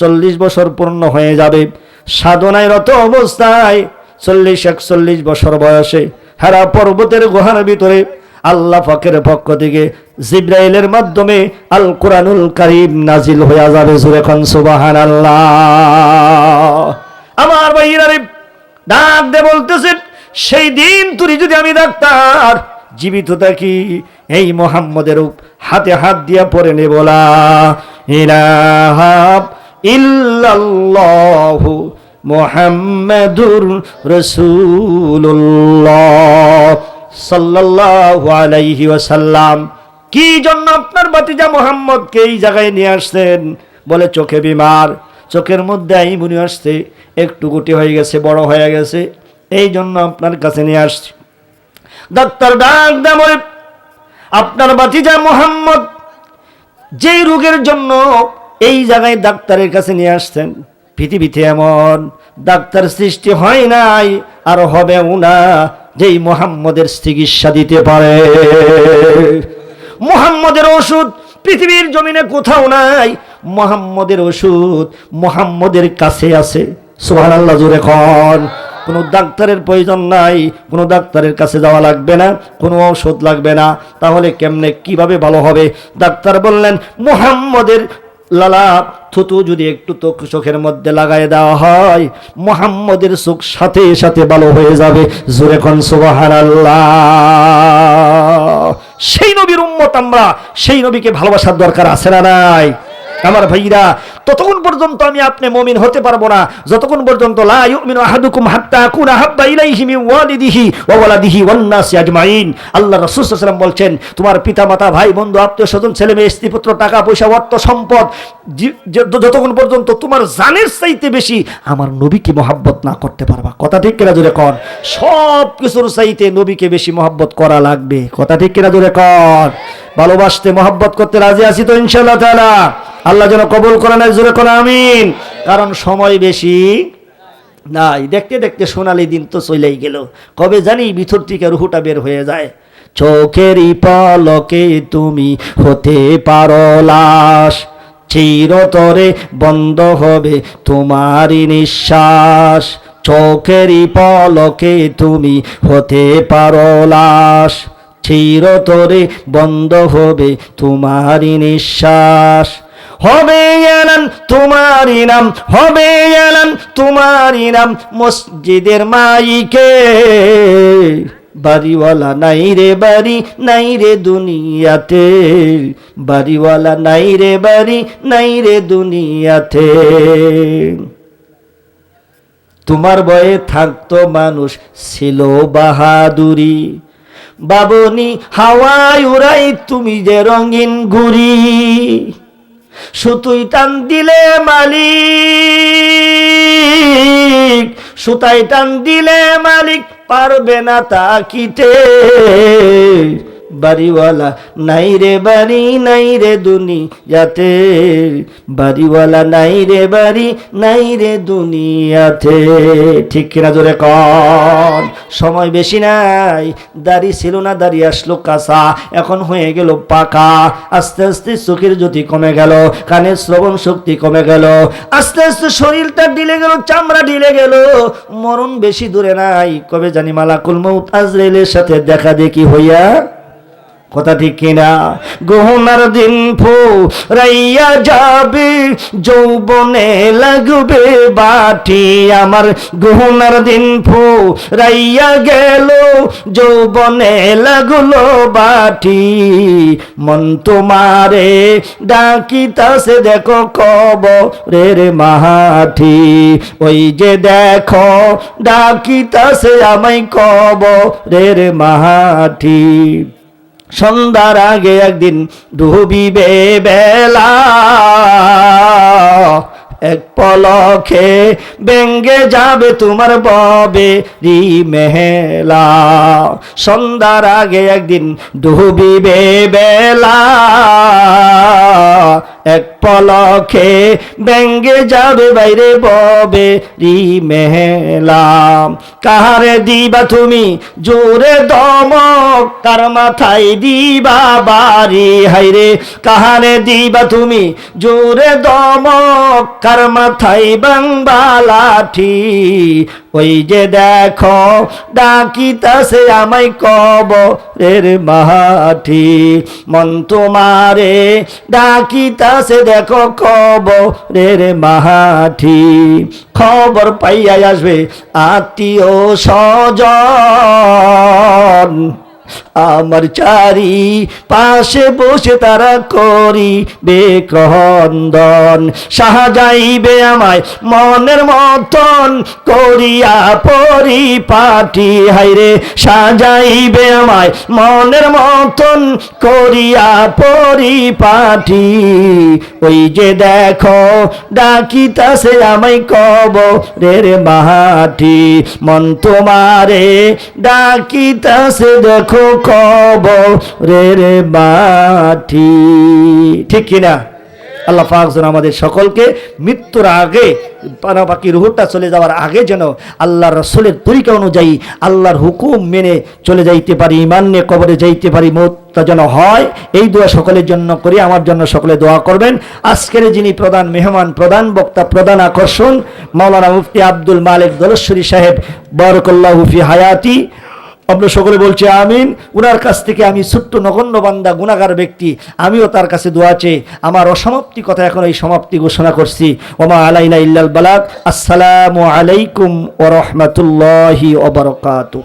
চল্লিশ বছর পূর্ণ হয়ে যাবে। সাধনায় রত অবস্থায় চল্লিশ, একচল্লিশ বছর বয়সে হারা পর্বতের গুহার ভিতরে আল্লাহ ফাকের পক্ষ থেকে জিব্রাইলের মাধ্যমে আল কোরআনুল কারিম নাজিল হইয়া যাবে। সুরেখন সুবাহান আল্লাহ আমার ভাইরারে ডাক দে বলতেছেন, সেই দিন তুই যদি আমি ডাক্তার, জীবিত থাকি, এই মোহাম্মদের হাতে হাত দিয়া পরে নে। বলা ইলাহা ইল্লাল্লাহু মুহাম্মাদুর রাসূলুল্লাহ সাল্লাল্লাহু আলাইহি ওয়াসাল্লাম। কি জন্য আপনার বাতিজা মোহাম্মদকে এই জায়গায় নিয়ে আসছেন? বলে চোখে বিমার। চোখের মধ্যে আইমুনি আসছে, একটু গুটি হয়ে গেছে, বড় হয়ে গেছে। এই জন্য আপনার কাছে নিয়ে আসছি। ডাক্তার ডাক বলে, আপনার বাতিজা মোহাম্মদ যেই রোগের জন্য এই জায়গায় ডাক্তারের কাছে নিয়ে আসছেন। পৃথিবীতে এমন ডাক্তার সৃষ্টি হয় নাই, আর হবেও না, যেই মোহাম্মদের চিকিৎসা দিতে পারে। মোহাম্মদের ওষুধ পৃথিবীর জমিনে কোথাও নাই, মোহাম্মদের ওষুধ মোহাম্মদের কাছে আছে। সোহান আল্লাহ জোরে খন কোনো ডাক্তারের প্রয়োজন নাই, কোনো ডাক্তারের কাছে যাওয়া লাগবে না, কোনো ঔষধ লাগবে না। তাহলে কেমনে, কীভাবে ভালো হবে? ডাক্তার বললেন, মোহাম্মদের লালা, থুতু যদি একটু তো চোখের মধ্যে লাগাই দেওয়া হয়, মোহাম্মদের চোখ সাথে সাথে ভালো হয়ে যাবে। জোরে কন সুবাহান সেই নবীর উম্মত আমরা, সেই নবীকে ভালোবাসার দরকার আছে না নাই? আমার ভাইরা ততক্ষণ পর্যন্ত আমি আপনি মমিন হতে পারব না, যতক্ষণ পর্যন্ত লা ইউমিনু আহাদুকুম হাত্তা আকুনা হাব্বা ইলাইহি মিন ওয়ালিদিহি ওয়া ওয়ালাদিহি ওয়ান নাসি আজমাইন। আল্লাহ রাসূল সাল্লাল্লাহু আলাইহি বলছেন, তোমার পিতামাতা, ভাই, বন্ধু, আত্মীয় স্বজন, ছেলে মেয়ে, স্ত্রী, পুত্র, টাকা পয়সা, অর্থ, সম্পদ যতক্ষণ পর্যন্ত তোমার জানের চাইতে বেশি আমার নবীকে মহাব্বত না করতে পারবা। কথা ঠিক কিনা জোরে কর সব কিছুর চাইতে নবীকে বেশি মহাব্বত করা লাগবে। কথা ঠিক কিনা জোরে কর ভালোবাসতে মহাব্বত করতে রাজি আছি তো ইনশাআল্লাহ তাআলা। আল্লাহ যেন কবুল করে নেয় জোরে করে আমিন। কারণ সময় বেশি নাই। দেখতে দেখতে সোনালি দিন তো চলেই গেল। কবে জানি ভিতর থেকে রুহুটা বের হয়ে যায়। চোখেরই পলকে তুমি হতে পারো লাশ, চিরতরে বন্ধ হবে তোমারই নিঃশ্বাস। চোখেরই পলকে তুমি হতে পারো লাশ, চিরতরে বন্ধ হবে তোমারই নিঃশ্বাস। হবে এলান তোমারই নাম, হবে এলান তোমারই নাম, মসজিদের মাইকে। বাড়িওয়ালা নাই রে বাড়ি, নাই রে দুনিয়াতে। বাড়িওয়ালা নাই রে বাড়ি, নাই রে দুনিয়াতে। তোমার বয়ে থাকতো মানুষ ছিল বাহাদুরি। বাবনি হাওয়ায় উড়াই তুমি যে রঙিন ঘুরি সুতুই টান দিলে মালিক সুতাই টান দিলে মালিক পারবে না তা তাকিতে। বাড়িওয়ালা। নাই রে বাড়ি, নাই রে দুনিয়াতে। বাড়িওয়ালা নাই রে বাড়ি, নাই রে দুনিয়াতে। ঠিক কিনা জোরে কন? সময় বেশি নাই। দাড়ি ছিল না, দাড়ি আসলো কাঁচা। এখন হয়ে গেল পাকা। আস্তে আস্তে চোখের জ্যোতি কমে গেল, কানের শ্রবণ শক্তি কমে গেল। আস্তে আস্তে শরীরটা ঢিলে গেল, চামড়া ঢিলে গেল। মরণ বেশি দূরে নাই। কবে জানি মালাকুল মৌত আজরাইলের সাথে দেখা দেখি হইয়া কথা ঠিক কিনা? গহনার দিন রাইয়া যাবে, যৌবনে লাগবে বাটি। আমার গহনার দিন রাইয়া গেল, যৌবনে লাগল বাটি। মন তোমারে ডাকিতাছে, দেখো কব রে রে মাহাঠি ওই যে দেখো, ডাকিতাছে আমায় কব রে রে মাহাঠি সন্ধ্যার আগে একদিন ডুবিবে বেলা এক পলকে ব্যঙ্গে যাবে তোমার ববে রি মেহেলা। সন্ধ্যার আগে একদিন ডুবিবে বেলা এক পলকে ব্যঙ্গে যাবে বাইরে ববে রি মেলা কাহারে দিবা তুমি? জোরে দমক, তার মাথায় দিবা বাড়ি। হাইরে কাহারে দিবা তুমি? জোরে দমক কার মাথায় বাংবা লাঠি। ওই যে দেখো, ডাকিতাছে আমায় কব রের মাঠি মন তোমারে ডাকিতাছে দেখো কব মাহাঠি। খবর পাইয়া আসবে আত্মীয় স্বজন। আমার চারি পাশে বসে তারা করি বেকন্দন সাহাযাইবে আমায় মনের মতন করিয়া পরিপাটি। হাইরে সাজাইবে আমায় মনের মতন করিয়া পরিপাটি। ওই যে দেখো, ডাকিতাছে আমায় কব রে মাটি। মন তোমারে ডাকিতাছে, দেখো কব রে রে মাটি। ঠিক কিনা? আল্লাহ পাক আমাদের সকলকে মৃত্যুর আগে পানাপাকি রুহটা চলে যাওয়ার আগে যেন আল্লাহর রসুলের তরিকা অনুযায়ী, আল্লাহর হুকুম মেনে চলে যাইতে পারি ইমান নিয়ে কবরে যাইতে পারি, মতটা যেন হয়, এই দোয়া সকলের জন্য করি, আমার জন্য সকলে দোয়া করবেন। আজকের যিনি প্রধান মেহমান, প্রধান বক্তা, প্রধান আকর্ষণ, মাওলানা মুফতি আব্দুল মালিক দলেশ্বরী সাহেব, বরকল্লাহ হুফি হায়াতি আমরা সকলে বলছি আমিন। উনার কাছ থেকে আমি ছোট্ট নগণ্য বান্দা, গুণাগার ব্যক্তি, আমিও তার কাছে দোয়া চেয়ে আমার অসমাপ্তি কথা এখন এই সমাপ্তি ঘোষণা করছি। ওমা আলাইনা ইল্লাল বালাক আসসালামু আলাইকুম ওরহমতুল্লাহি ওবরকাতু